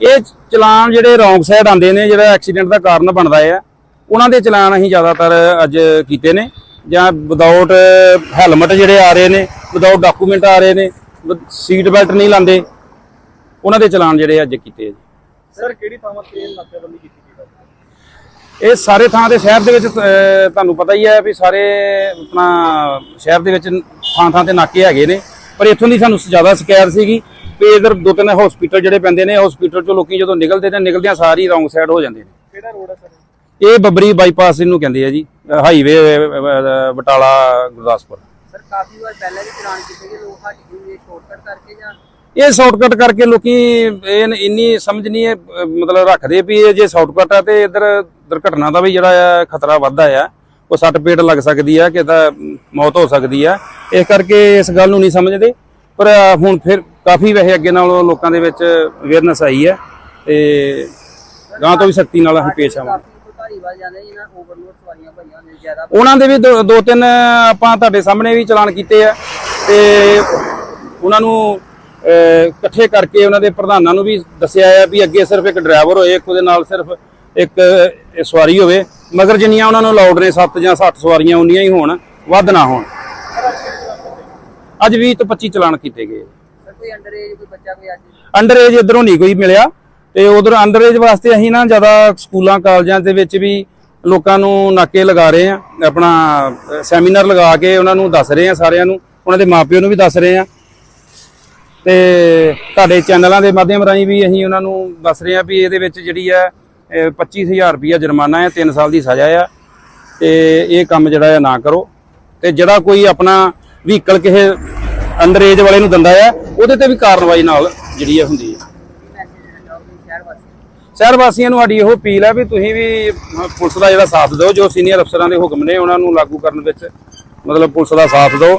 ਇਹ ਚਲਾਨ ਜਿਹੜੇ wrong side ਆਉਂਦੇ ਨੇ ਜਿਹੜਾ ਐਕਸੀਡੈਂਟ ਦਾ ਕਾਰਨ ਬਣਦਾ ਹੈ ਉਹਨਾਂ ਦੇ ਚਲਾਨ ਅਸੀਂ ਜ਼ਿਆਦਾਤਰ ਅੱਜ ਕੀਤੇ ਨੇ। ਜਾਂ ਵਿਦਆਊਟ ਹੈਲਮਟ ਜਿਹੜੇ ਆ ਰਹੇ ਨੇ ਵਿਦਆਊਟ ਡਾਕੂਮੈਂਟ ਆ ਰਹੇ ਨੇ ਸੀਟ ਬੈਲਟ ਨਹੀਂ ਲਾਉਂਦੇ ਉਹਨਾਂ ਦੇ ਚਲਾਨ ਜਿਹੜੇ ਅੱਜ ਕੀਤੇ ਜੀ। ਸਰ ਕਿਹੜੀ ਥਾਵਾਂ ਤੇ ਨਾਕੇਬੰਦੀ ਕੀਤੀ ਗਈ? ਇਹ ਸਾਰੇ ਥਾਂ ਦੇ ਸ਼ਹਿਰ ਦੇ ਵਿੱਚ ਤੁਹਾਨੂੰ ਪਤਾ ਹੀ ਹੈ ਵੀ ਸਾਰੇ ਆਪਣਾ ਸ਼ਹਿਰ ਦੇ ਵਿੱਚ ਥਾਂ ਥਾਂ ਤੇ ਨਾਕੇ ਹੈਗੇ ਨੇ ਪਰ ਇੱਥੋਂ ਦੀ ਸਾਨੂੰ ਜ਼ਿਆਦਾ ਸ਼ਿਕਾਇਤ ਸੀਗੀ। ਵੀ ਇਧਰ ਦੋ ਤਿੰਨ ਹਸਪੀਟਲ ਜਿਹੜੇ ਪੈਂਦੇ ਨੇ ਹਸਪੀਟਲ ਚੋਂ ਲੋਕੀ ਜਦੋਂ ਨਿਕਲਦੇ ਨੇ ਨਿਕਲਦਿਆਂ ਸਾਰੀ ਰੌਂਗ ਸਾਈਡ ਹੋ ਜਾਂਦੇ ਨੇ। ਕਿਹੜਾ ਰੋਡ ਹੈ ਸਰ? ਇਹ ਬੱਬਰੀ ਬਾਈਪਾਸ ਇਹਨੂੰ ਕਹਿੰਦੇ ਆ ਜੀ ਹਾਈਵੇ ਬਟਾਲਾ ਗੁਰਦਾਸਪੁਰ। ਸਰ ਕਾਫੀ ਵਾਰ ਪਹਿਲਾਂ ਵੀ ਚਲਾਨ ਕੀਤੇ ਗਏ ਲੋਕ ਹਟ ਗਏ ਸ਼ਾਰਟਕਟ ਕਰਕੇ ਜਾਂ? ਇਹ ਸ਼ਾਰਟਕਟ ਕਰਕੇ ਲੋਕੀ ਇਹ ਇੰਨੀ ਸਮਝ ਨਹੀਂ ਅਹ, ਮਤਲਬ ਰੱਖਦੇ ਵੀ ਇਹ ਜੇ ਸ਼ਾਰਟਕਟ ਆ ਤੇ ਇਧਰ ਦੁਰਘਟਨਾ ਦਾ ਵੀ ਜਿਹੜਾ ਆ ਖਤਰਾ ਵੱਧਦਾ ਆ ਉਹ ਸੱਟ ਪੇਟ ਲੱਗ ਸਕਦੀ ਆ ਕਿ ਤਾਂ ਮੌਤ ਹੋ ਸਕਦੀ ਆ। ਇਸ ਕਰਕੇ ਇਸ ਗੱਲ ਨੂੰ ਨਹੀਂ ਸਮਝਦੇ। ਪਰ ਹੁਣ ਫਿਰ ਕਾਫੀ ਵੈਸੇ ਅੱਗੇ ਨਾਲੋਂ ਲੋਕਾਂ ਦੇ ਵਿੱਚ ਅਵੇਅਰਨੈਸ ਆਈ ਹੈ ਤੇ ਗਾਂ ਤੋਂ ਵੀ ਸਖਤੀ ਨਾਲ ਅਸੀਂ ਪੇਸ਼ ਆਵਾਂਗੇ। ਉਹਨਾਂ ਦੇ ਵੀ ਦੋ ਤਿੰਨ ਆਪਾਂ ਤੁਹਾਡੇ ਸਾਹਮਣੇ ਵੀ ਚਲਾਨ ਕੀਤੇ ਆ ਤੇ ਉਹਨਾਂ ਨੂੰ ਇਕੱਠੇ ਕਰਕੇ ਉਹਨਾਂ ਦੇ ਪ੍ਰਧਾਨਾਂ ਨੂੰ ਵੀ ਦੱਸਿਆ ਆ ਵੀ ਅੱਗੇ ਸਿਰਫ ਇੱਕ ਡਰਾਈਵਰ ਹੋਏ ਇੱਕ ਉਹਦੇ ਨਾਲ ਸਿਰਫ ਇੱਕ ਸਵਾਰੀ ਹੋਵੇ। ਮਗਰ ਜਿੰਨੀਆਂ ਉਹਨਾਂ ਨੂੰ ਅਲਾਉਡ ਨੇ 7 ਜਾਂ 60 ਸਵਾਰੀਆਂ ਉਨੀਆਂ ਹੀ ਹੋਣ ਵੱਧ ਨਾ ਹੋਣ। ਅੱਜ 20 ਤੋਂ 25 ਚਲਾਨ ਕੀਤੇ ਗਏ। ਕੋਈ ਅੰਡਰ ਏਜ ਕੋਈ ਬੱਚਾ ਕੋਈ ਅੱਜ? ਅੰਡਰ ਏਜ ਇਧਰੋਂ ਨਹੀਂ ਕੋਈ ਮਿਲਿਆ। ਤੇ ਉਧਰ ਅੰਡਰ ਏਜ ਵਾਸਤੇ ਅਸੀਂ ਨਾ ਜ਼ਿਆਦਾ ਸਕੂਲਾਂ, ਕਾਲਜਾਂ ਦੇ ਵਿੱਚ ਵੀ ਲੋਕਾਂ ਨੂੰ ਨਾਕੇ ਲਗਾ ਰਹੇ ਆ ਆਪਣਾ ਸੈਮੀਨਾਰ ਲਗਾ ਕੇ ਉਹਨਾਂ ਨੂੰ ਦੱਸ ਰਹੇ ਆ ਸਾਰਿਆਂ ਨੂੰ। ਉਹਨਾਂ ਦੇ ਮਾਪਿਆਂ ਨੂੰ ਵੀ ਦੱਸ ਰਹੇ ਆ ਤੇ ਤੁਹਾਡੇ ਚੈਨਲਾਂ ਦੇ ਮਾਧਿਅਮ ਰਾਹੀਂ ਵੀ ਅਸੀਂ ਉਹਨਾਂ ਨੂੰ ਦੱਸ ਰਹੇ ਆ ਵੀ ਇਹਦੇ ਵਿੱਚ ਜਿਹੜੀ ਹੈ, ਇਹ 25000 ਰੁਪਇਆ ਜੁਰਮਾਨਾ ਹੈ 3 ਸਾਲ ਦੀ ਸਜ਼ਾ ਆ। ਤੇ ਇਹ ਕੰਮ ਜਿਹੜਾ ਆ ਨਾ ਕਰੋ। ਤੇ ਜਿਹੜਾ ਕੋਈ ਆਪਣਾ ਵਹੀਕਲ ਕਿਸੇ ਅੰਡਰ ਏਜ ਵਾਲੇ ਨੂੰ ਦਿੰਦਾ ਆ, ਉਹਦੇ ਤੇ ਵੀ ਕਾਰਵਾਈ ਨਾਲ ਜਿਹੜੀ ਆ ਹੁੰਦੀ ਹੈ ਸ਼ਹਿਰ ਵਾਸੀਆਂ ਨੂੰ ਸਾਡੀ ਇਹੋ ਅਪੀਲ ਹੈ ਵੀ ਤੁਸੀਂ ਵੀ ਪੁਲਿਸ ਦਾ ਜਿਹੜਾ ਸਾਥ ਦਿਓ, ਜੋ ਸੀਨੀਅਰ ਅਫਸਰਾਂ ਦੇ ਹੁਕਮ ਨੇ ਉਹਨਾਂ ਨੂੰ ਲਾਗੂ ਕਰਨ ਵਿੱਚ ਮਤਲਬ ਪੁਲਿਸ ਦਾ ਸਾਥ ਦਿਓ।